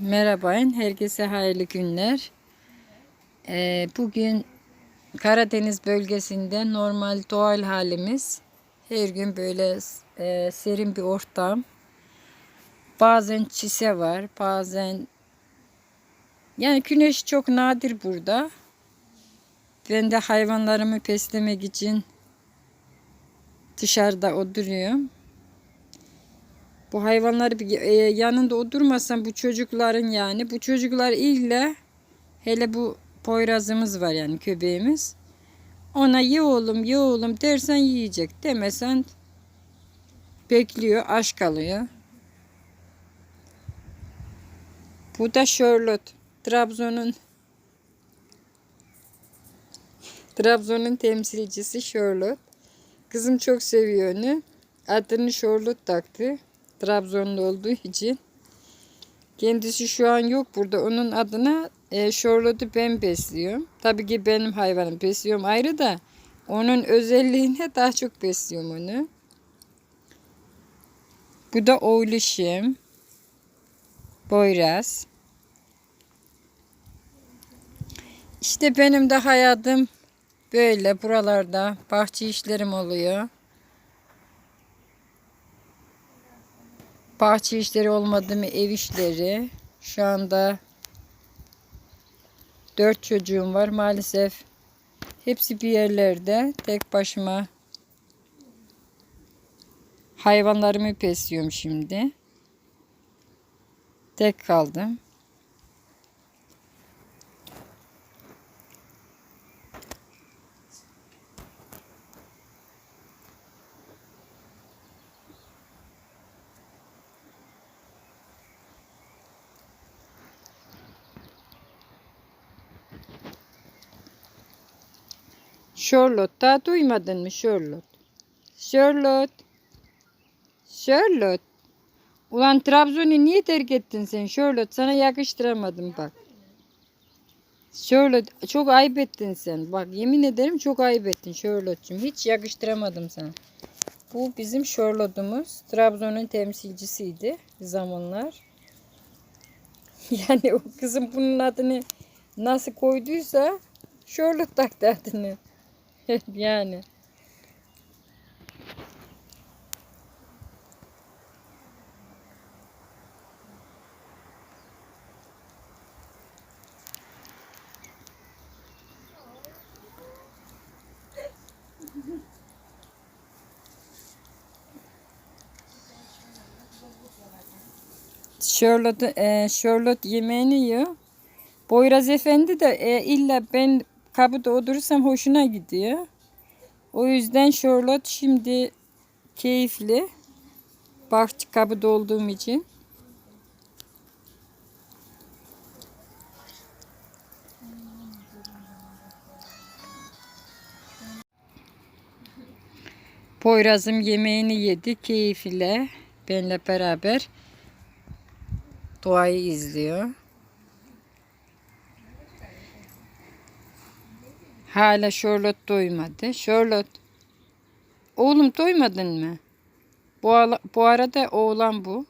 Merhaba, herkese hayırlı günler. Ee, bugün Karadeniz bölgesinde normal doğal halimiz. Her gün böyle e, serin bir ortam. Bazen çise var, bazen yani güneş çok nadir burada. Ben de hayvanlarımı beslemek için dışarıda oturuyorum. Bu hayvanları bir e, yanında oturmasam bu çocukların yani bu çocuklar ille hele bu poyrazımız var yani köpeğimiz. Ona ye oğlum ye oğlum dersen yiyecek demesen bekliyor aç kalıyor. Bu da Charlotte. Trabzon'un Trabzon'un temsilcisi Charlotte. Kızım çok seviyor onu. Adını Charlotte taktı. Trabzonlu olduğu için. Kendisi şu an yok burada. Onun adına e, Charlotte'u ben besliyorum. Tabii ki benim hayvanım besliyorum ayrı da onun özelliğine daha çok besliyorum onu. Bu da oğluşum. Boyraz. İşte benim de hayatım böyle buralarda bahçe işlerim oluyor. Bahçe işleri olmadı mı ev işleri. Şu anda dört çocuğum var maalesef. Hepsi bir yerlerde. Tek başıma hayvanlarımı besliyorum şimdi. Tek kaldım. Charlotte daha duymadın mı Charlotte? Charlotte. Charlotte. Ulan Trabzon'u niye terk ettin sen Charlotte? Sana yakıştıramadım bak. Charlotte çok ayıp ettin sen. Bak yemin ederim çok ayıp ettin Charlotte'cum. Hiç yakıştıramadım sana. Bu bizim Charlotte'umuz. Trabzon'un temsilcisiydi zamanlar. Yani o kızım bunun adını nasıl koyduysa Charlotte taktı adını. yani. Charlotte, e, Charlotte yemeğini yiyor. Boyraz Efendi de e, illa ben kapıda oturursam hoşuna gidiyor. O yüzden Charlotte şimdi keyifli. Bahçe kapıda olduğum için. Poyraz'ım yemeğini yedi keyifle. Benle beraber doğayı izliyor. Hala Charlotte doymadı. Charlotte. Oğlum doymadın mı? Bu, bu arada oğlan bu.